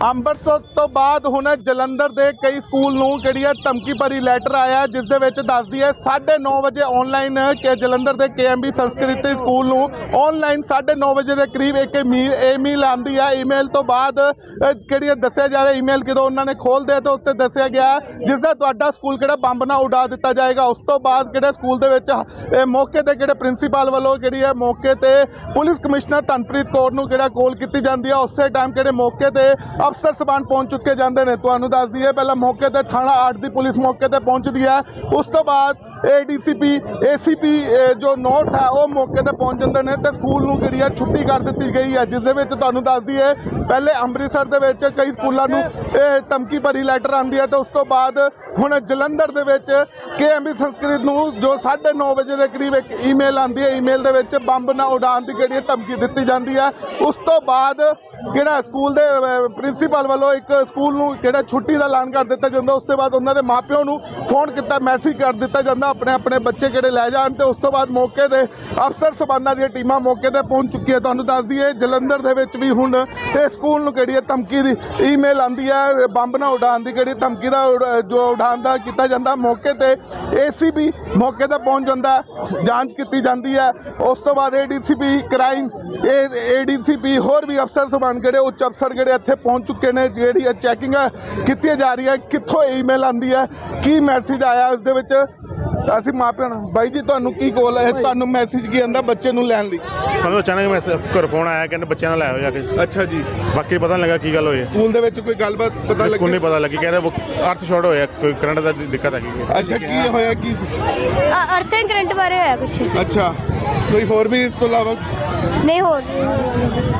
ਅੰਮ੍ਰਿਤਸਰ ਤੋਂ ਬਾਅਦ ਹੁਣ ਜਲੰਧਰ ਦੇ ਕਈ ਸਕੂਲ ਨੂੰ ਜਿਹੜੀ ਹੈ ਧਮਕੀ ਭਰੀ ਲੈਟਰ ਆਇਆ ਜਿਸ ਦੇ ਵਿੱਚ ਦੱਸਦੀ ਹੈ 9:30 ਵਜੇ ਆਨਲਾਈਨ ਕਿ ਜਲੰਧਰ ਦੇ ਕੇਐਮਬੀ ਸੰਸਕ੍ਰਿਤੀ ਸਕੂਲ ਨੂੰ ਆਨਲਾਈਨ 9:30 ਵਜੇ ਦੇ ਕਰੀਬ ਇੱਕ ਈਮੇਲ ਆਂਦੀ ਹੈ। ਈਮੇਲ ਤੋਂ ਬਾਅਦ ਅ, ਕਿਹੜੀ ਦੱਸਿਆ ਜਾ ਰਿਹਾ ਈਮੇਲ ਕਿਦੋਂ ਉਹਨਾਂ ਨੇ ਖੋਲ੍ਹਦੇ ਤਾਂ ਉੱਤੇ ਦੱਸਿਆ ਗਿਆ ਜਿਸ ਦਾ ਤੁਹਾਡਾ ਸਕੂਲ ਕਿਹੜਾ ਬੰਬ ਨਾਲ ਉਡਾ ਦਿੱਤਾ ਜਾਏਗਾ। ਉਸ ਤੋਂ ਬਾਅਦ ਕਿਹੜੇ ਸਕੂਲ ਦੇ ਵਿੱਚ ਮੌਕੇ ਤੇ ਕਿਹੜੇ ਪ੍ਰਿੰਸੀਪਲ ਵੱਲੋਂ ਜਿਹੜੀ ਹੈ ਮੌਕੇ ਤੇ ਪੁਲਿਸ ਕਮਿਸ਼ਨਰ ਤਨਪ੍ਰੀਤ ਕੌਰ ਨੂੰ ਕਿਹੜਾ ਕੋਲ ਕੀਤੀ ਜਾਂਦੀ ਹੈ ਉਸੇ ਟਾਈਮ ਕਿਹੜੇ ਮੌਕੇ ਤੇ ਅਫਸਰ ਸਬਾਨ ਪਹੁੰਚ ਚੁੱਕੇ ਜਾਂਦੇ ਨੇ। ਤੁਹਾਨੂੰ ਦੱਸ ਦਈਏ, ਪਹਿਲਾਂ ਮੌਕੇ ਤੇ ਥਾਣਾ 8 ਦੀ ਪੁਲਿਸ ਮੌਕੇ ਤੇ ਪਹੁੰਚਦੀ ਹੈ। ਉਸ ਤੋਂ ਬਾਅਦ ਏਡੀਸੀਪੀ ਏਸੀਪੀ ਜੋ ਨੌਰਥ ਹੈ, ਉਹ ਮੌਕੇ ਤੇ ਪਹੁੰਚ ਜਾਂਦੇ ਨੇ ਤੇ ਸਕੂਲ ਨੂੰ ਜਿਹੜੀ ਹੈ ਛੁੱਟੀ ਕਰ ਦਿੱਤੀ ਗਈ ਹੈ, ਜਿਸ ਦੇ ਵਿੱਚ ਤੁਹਾਨੂੰ ਦੱਸ ਦਈਏ, ਪਹਿਲੇ ਅੰਮ੍ਰਿਤਸਰ ਦੇ ਵਿੱਚ ਕਈ ਸਕੂਲਾਂ ਨੂੰ ਇਹ ਧਮਕੀ ਭਰੀ ਲੈਟਰ ਆਂਦੀ ਹੈ ਤੇ ਉਸ ਤੋਂ ਬਾਅਦ ਹੁਣ ਜਲੰਧਰ ਦੇ ਵਿੱਚ ਕੇਐਮਬੀ ਸੰਸਕ੍ਰਿਤ ਨੂੰ ਜੋ 9:30 ਵਜੇ ਦੇ ਕਰੀਬ ਇੱਕ ਈਮੇਲ ਆਂਦੀ ਹੈ। ਈਮੇਲ ਦੇ ਵਿੱਚ ਬੰਬ ਨਾ ਉਡਾਉਣ ਦੀ ਜਿਹੜੀ ਹੈ ਧਮਕੀ ਦਿੱਤੀ ਜਾਂਦੀ ਹੈ। ਉਸ ਤੋਂ ਬਾਅਦ ਕਿਹੜਾ ਸਕੂਲ ਦੇ ਪ੍ਰਿੰਸੀਪਲ ਵੱਲੋਂ ਇੱਕ ਸਕੂਲ ਨੂੰ ਕਿਹੜਾ ਛੁੱਟੀ ਦਾ ਐਲਾਨ ਕਰ ਦਿੱਤਾ ਜਾਂਦਾ, ਉਸ ਤੋਂ ਬਾਅਦ ਉਹਨਾਂ ਦੇ ਮਾਪਿਆਂ ਨੂੰ ਫੋਨ ਕੀਤਾ, ਮੈਸੇਜ ਕਰ ਦਿੱਤਾ ਜਾਂਦਾ, ਆਪਣੇ ਆਪਣੇ ਬੱਚੇ ਕਿਹੜੇ ਲੈ ਜਾਣ, ਤੇ ਉਸ ਤੋਂ ਬਾਅਦ ਮੌਕੇ 'ਤੇ ਅਫਸਰ ਸਬਾਨਾਂ ਦੀਆਂ ਟੀਮਾਂ ਮੌਕੇ ਤੇ ਪਹੁੰਚ ਚੁੱਕੀਆਂ। ਤੁਹਾਨੂੰ ਦੱਸ ਦਈਏ, ਜਲੰਧਰ ਦੇ ਵਿੱਚ ਵੀ ਹੁਣ ਇਹ ਸਕੂਲ ਨੂੰ ਕਿਹੜੀ ਹੈ, ਧਮਕੀ ਦੀ ਈਮੇਲ ਆਂਦੀ ਹੈ, ਬੰਬ ਨਾ ਉਡਾਉਣ ਦੀ ਕਿਹੜੀ ਧਮਕੀ ਦਾ, ਉਡਾ- ਜੋ ਉਡਾਉਣ ਦਾ ਕੀਤਾ ਜਾਂਦਾ, ਮੌਕੇ ਤੇ ਏਸੀਬੀ ਮੌਕੇ ਤੇ ਪਹੁੰਚ ਜਾਂਦਾ, ਜਾਂਚ ਕੀਤੀ ਜਾਂਦੀ ਹੈ। ਉਸ ਤੋਂ ਬਾਅਦ ਏਡੀਸੀਪੀ ਕ੍ਰਾਈਮ ਇਹ ਏਡੀਸੀਪੀ ਹੋਰ ਵੀ ਅਫਸਰ ਸਬਾਨ ਕਿਹੜੇ ਉੱਚ ਅਫਸਰ ਕਿਹੜੇ ਇੱਥੇ ਪਹੁੰਚ ਚੁੱਕੇ ਨੇ ਜਿਹੜੀ ਇਹ ਚੈਕਿੰਗ ਕੀਤੀ ਜਾ ਰਹੀ ਹੈ ਕਿੱਥੋਂ ਈਮੇਲ ਆਂਦੀ ਹੈ ਕੀ ਮੈਸੇਜ ਆਇਆ ਉਸ ਦੇ ਵਿੱਚ? ਅਸੀਂ ਮਾਪਿਆਂ ਨੂੰ ਬਾਈ ਜੀ ਤੁਹਾਨੂੰ ਕੀ ਕੋਲ ਹੈ? ਤੁਹਾਨੂੰ ਮੈਸੇਜ ਕੀ ਆਂਦਾ ਬੱਚੇ ਨੂੰ ਲੈਣ ਲਈ? ਸਾਨੂੰ ਅਚਾਨਕ ਮੈਸੇਜ ਘਰ ਫੋਨ ਆਇਆ ਕਹਿੰਦੇ ਬੱਚਿਆਂ ਨਾਲ ਲੈ ਆਓ ਜਾ ਕੇ। ਅੱਛਾ ਜੀ। ਬਾਕੀ ਪਤਾ ਨਹੀਂ ਲੱਗਾ ਕੀ ਗੱਲ ਹੋਈ ਹੈ। ਸਕੂਲ ਦੇ ਵਿੱਚ ਕੋਈ ਗੱਲਬਾਤ ਪਤਾ ਸਕੂਲ ਲੱਗੀ? ਨਹੀਂ ਪਤਾ ਲੱਗੀ ਕਹਿੰਦੇ ਅਰਥ ਸ਼ਾਰਟ ਹੋਇਆ ਕੋਈ ਕਰੰਟ ਦਾ ਦਿੱਕਤ ਹੈਗੀ ਹੈ। ਅੱਛਾ ਕੀ ਹੋਇਆ ਕੀ ਸੀ? ਅਰਥਿੰਗ ਕਰੰਟ ਬਾਰੇ ਹੋਇਆ ਕੁਛ। ਅੱਛਾ। ਕੋਈ ਹੋਰ ਵੀ ਇਸ ਤੋਂ ਇਲਾਵਾ? ਨਹੀਂ ਹੋਰ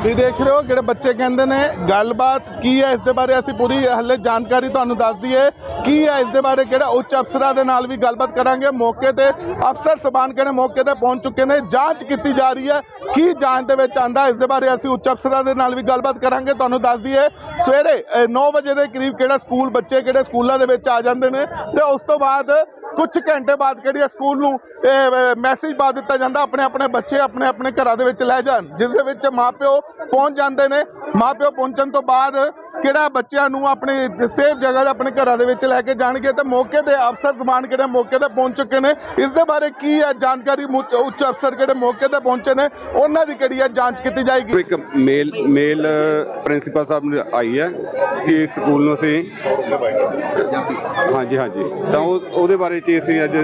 ਤੁਸੀਂ ਦੇਖ ਰਹੇ ਹੋ ਜਿਹੜੇ ਬੱਚੇ ਕਹਿੰਦੇ ਨੇ ਗੱਲਬਾਤ ਕੀ ਹੈ ਇਸ ਦੇ ਬਾਰੇ ਅਸੀਂ ਪੂਰੀ ਹੱਲੇ ਜਾਣਕਾਰੀ ਤੁਹਾਨੂੰ ਦੱਸ ਦਈਏ। ਕੀ ਹੈ ਇਸ ਦੇ ਬਾਰੇ ਕਿਹੜਾ ਉੱਚ ਅਫਸਰਾਂ ਦੇ ਨਾਲ ਵੀ ਗੱਲਬਾਤ ਕਰਾਂਗੇ। ਮੌਕੇ ਤੇ ਅਫਸਰ ਸਬਾਨ ਕਿਹੜੇ ਮੌਕੇ ਤੇ ਪਹੁੰਚ ਚੁੱਕੇ ਨੇ ਜਾਂਚ ਕੀਤੀ ਜਾ ਰਹੀ ਹੈ। ਕੀ ਜਾਂਚ ਦੇ ਵਿੱਚ ਆਂਦਾ ਇਸ ਦੇ ਬਾਰੇ ਅਸੀਂ ਉੱਚ ਅਫਸਰਾਂ ਦੇ ਨਾਲ ਵੀ ਗੱਲਬਾਤ ਕਰਾਂਗੇ। ਤੁਹਾਨੂੰ ਦੱਸ ਦਈਏ ਸਵੇਰੇ 9 ਵਜੇ ਦੇ ਕਰੀਬ ਕਿਹੜਾ ਸਕੂਲ ਬੱਚੇ ਕਿਹੜੇ ਸਕੂਲਾਂ ਦੇ ਵਿੱਚ ਆ ਜਾਂਦੇ ਨੇ ਤੇ ਉਸ ਤੋਂ ਬਾਅਦ ਕੁਝ ਘੰਟੇ ਬਾਅਦ ਕਿਹੜੀ ਹੈ ਸਕੂਲ ਨੂੰ, ਇਹ ਮੈਸੇਜ ਪਾ ਦਿੱਤਾ ਜਾਂਦਾ, ਆਪਣੇ ਆਪਣੇ ਬੱਚੇ ਆਪਣੇ ਆਪਣੇ ਘਰਾਂ ਦੇ ਵਿੱਚ ਲੈ ਜਾਣ ਜਿਸ ਦੇ ਵਿੱਚ ਮਾਪਿਓ ਪਹੁੰਚ ਜਾਂਦੇ ਨੇ। ਮਾਪਿਓ ਪਹੁੰਚਣ ਤੋਂ ਬਾਅਦ ਕਿਹੜਾ ਬੱਚਿਆਂ ਨੂੰ ਆਪਣੀ ਸੇਫ ਜਗ੍ਹਾ ਤੇ ਆਪਣੇ ਘਰਾਂ ਦੇ ਵਿੱਚ ਲੈ ਕੇ ਜਾਣਗੇ ਤੇ ਮੌਕੇ ਤੇ ਅਫਸਰ ਸਮਾਨ ਕਿਹੜੇ ਮੌਕੇ ਤੇ ਪਹੁੰਚ ਚੁੱਕੇ ਨੇ? ਇਸ ਦੇ ਬਾਰੇ ਕੀ ਹੈ? ਜਾਣਕਾਰੀ ਉੱਚ ਅਫਸਰ ਕਿਹੜੇ ਮੌਕੇ ਤੇ ਪਹੁੰਚੇ ਨੇ? ਉਹਨਾਂ ਦੀ ਕਿਹੜੀ ਹੈ? ਜਾਂਚ ਕੀਤੀ ਜਾਏਗੀ। ਇੱਕ ਮੇਲ ਮੇਲ ਪ੍ਰਿੰਸੀਪਲ ਸਾਹਿਬ ਨੂੰ ਆਈ ਹੈ ਕਿ ਸਕੂਲ ਨੂੰ ਅਸੀਂ ਹਾਂਜੀ ਹਾਂਜੀ। ਤਾਂ ਉਹ ਉਹਦੇ ਬਾਰੇ ਚ ਅਸੀਂ ਅੱਜ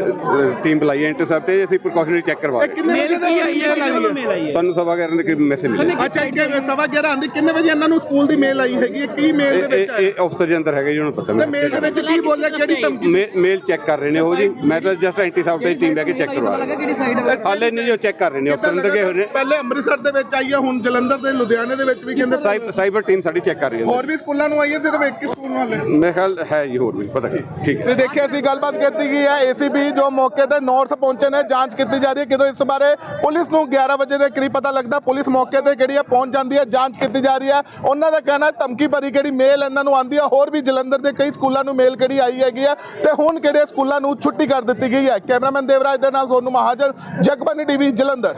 ਟੀਮ ਬੁਲਾਈ ਹੈ ਇੰਟਰਸੈਪਟ ਅਸੀਂ ਪ੍ਰੀਕਾਸ਼ਨਰੀ ਚੈੱਕ ਕਰਵਾ ਰਹੇ ਕਿੰਨੇ ਵਜੇ ਦਾ ਈਮੇਲ ਆਈ ਹੈ? ਹਾਂ। ਸਾਨੂੰ ਸਵਾ ਕਰਨ ਦੇ ਕਰੀਬ ਮੈਸੇਜ ਮਿਲਿਆ। ਅੱਛਾ ਇੱਕ ਸਵਾ 11 ਆਂਦੀ ਕਿੰਨੇ ਵਜੇ ਇਹਨਾਂ ਨੂੰ ਸਕੂਲ ਦੀ ਮੇਲ ਆਈ ਹੈਗੀ? ਕੀ ਮੇਲ ਦੇ ਵਿੱਚ ਇਹ- ਆਇਆ ਇਹ ਅਫਸਰ ਦੇ ਅੰਦਰ ਹੈਗਾ ਜੀ ਉਹਨੂੰ ਪਤਾ ਤੇ ਮੇਲ ਦੇ ਵਿੱਚ ਕੀ ਬੋਲਿਆ ਕਿਹੜੀ ਧਮਕੀ? ਮੇਲ ਚੈੱਕ ਕਰ ਰਹੇ ਨੇ ਉਹ ਜੀ। ਮੈਂ ਤਾਂ ਜਸਟ ਐਂਟੀਸੈਪਟ ਦੀ ਟੀਮ ਲੈ ਕੇ ਚੈੱਕ ਕਰਵਾ ਰਿਹਾ। ਹਾਲੇ ਨਹੀਂ ਜੋ ਚੈੱਕ ਕਰ ਰਹੇ ਨੇ। ਅਫਸਰ ਅੰਦਰ ਗਏ ਹੋਏ ਨੇ। ਪਹਿਲੇ ਅੰਮ੍ਰਿਤਸਰ ਦੇ ਵਿੱਚ ਆਈ ਹੈ ਹੁਣ ਜਲੰਧਰ ਦੇ ਲੁਧਿਆਣੇ ਦੇ ਵਿੱਚ ਵੀ ਕਹਿੰਦੇ ਸਾਈਬ- ਸਾਈਬਰ ਟੀਮ ਸਾਡੀ ਚੈੱਕ ਕਰ ਰਹੀ ਹੈ। ਹੋਰ ਵੀ ਸਕੂਲਾਂ ਨੂੰ ਆਈ ਹੈ ਸਿਰਫ ਇੱਕ ਹੀ ਸਕੂਲ ਨੂੰ ਹਾਲੇ? ਮੇਰੇ ਖਿਆਲ ਹੈ ਜੀ ਹੋਰ ਵੀ ਪਤਾ ਕੀ ਠੀਕ। ਹੈ ਤੇ ਦੇਖਿਆ ਸੀ ਗੱਲਬਾਤ ਕੀਤੀ ਗਈ ਹੈ ਏਸੀਬੀ ਜੋ ਮੌਕੇ ਤੇ ਨਾਰਥ ਪਹੁੰਚੇ ਨੇ ਜਾਂਚ ਕੀਤੀ ਜਾ ਰਹੀ ਹੈ ਕਿਦੋਂ ਇਸ ਬਾਰੇ। ਪੁਲਿਸ ਨੂੰ 11 ਵਜੇ ਦੇ ਕਰੀਬ ਪਤਾ ਲੱਗਦਾ ਪੁਲਿਸ ਮੌਕੇ ਤੇ ਕਿਹੜੀ ਹੈ ਪਹੁੰਚ ਜਾਂਦੀ ਹੈ ਜਾਂਚ ਕੀਤੀ ਜਾ ਰਹੀ ਹੈ। ਉਹਨਾਂ ਦਾ ਕਹਿਣਾ ਹੈ ਧਮਕੀ ਭਰੀ ਕਿਹੜੀ ਮੇਲ ਇਹਨਾਂ ਨੂੰ ਆਂਦੀ ਹੈ ਹੋਰ ਵੀ ਜਲੰਧਰ ਦੇ ਕਈ ਸਕੂਲਾਂ ਨੂੰ ਮੇਲ ਕਿਹੜੀ ਆਈ ਹੈਗੀ ਹੈ ਤੇ ਹੁਣ ਕਿਹੜੇ ਸਕੂਲਾਂ ਨੂੰ ਛੁੱਟੀ ਕਰ ਦਿੱਤੀ ਗਈ ਹੈ। ਕੈਮਰਾਮੈਨ ਦੇਵਰਾਜ ਦੇ ਨਾਲ ਸੋਨੂ ਮਹਾਜਨ ਜਗਬਾਨੀ ਟੀਵੀ ਜਲੰਧਰ।